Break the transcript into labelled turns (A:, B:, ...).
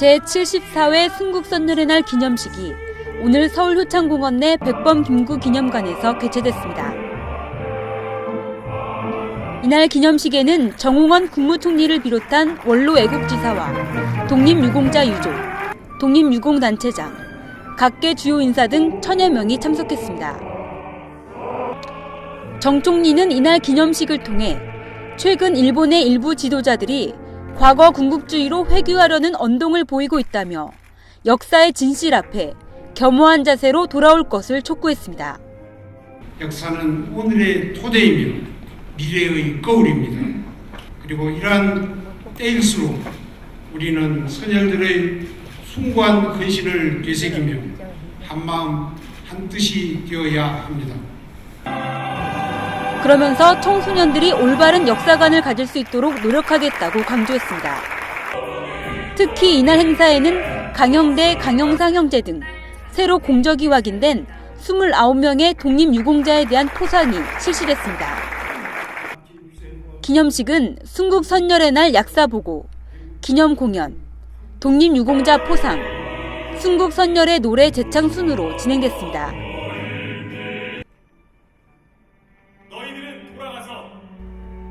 A: 제74회 순국선열의 날 기념식이 오늘 서울 효창공원 내 백범 김구 기념관에서 개최됐습니다. 이날 기념식에는 정홍원 국무총리를 비롯한 원로 애국지사와 독립유공자 유족, 독립유공단체장, 각계 주요 인사 등 천여 명이 참석했습니다. 정 총리는 이날 기념식을 통해 최근 일본의 일부 지도자들이 과거 군국주의로 회귀하려는 언동을 보이고 있다며 역사의 진실 앞에 겸허한 자세로 돌아올 것을 촉구했습니다.
B: 역사는 오늘의 토대이며 미래의 거울입니다. 그리고 이러한 때일수록 우리는 선열들의 숭고한 헌신을 되새기며 한마음 한뜻이 되어야 합니다.
A: 그러면서 청소년들이 올바른 역사관을 가질 수 있도록 노력하겠다고 강조했습니다. 특히 이날 행사에는 강영대, 강영상 형제 등 새로 공적이 확인된 29명의 독립유공자에 대한 포상이 실시됐습니다. 기념식은 순국 선열의 날 약사 보고, 기념 공연, 독립유공자 포상, 순국 선열의 노래 재창 순으로 진행됐습니다.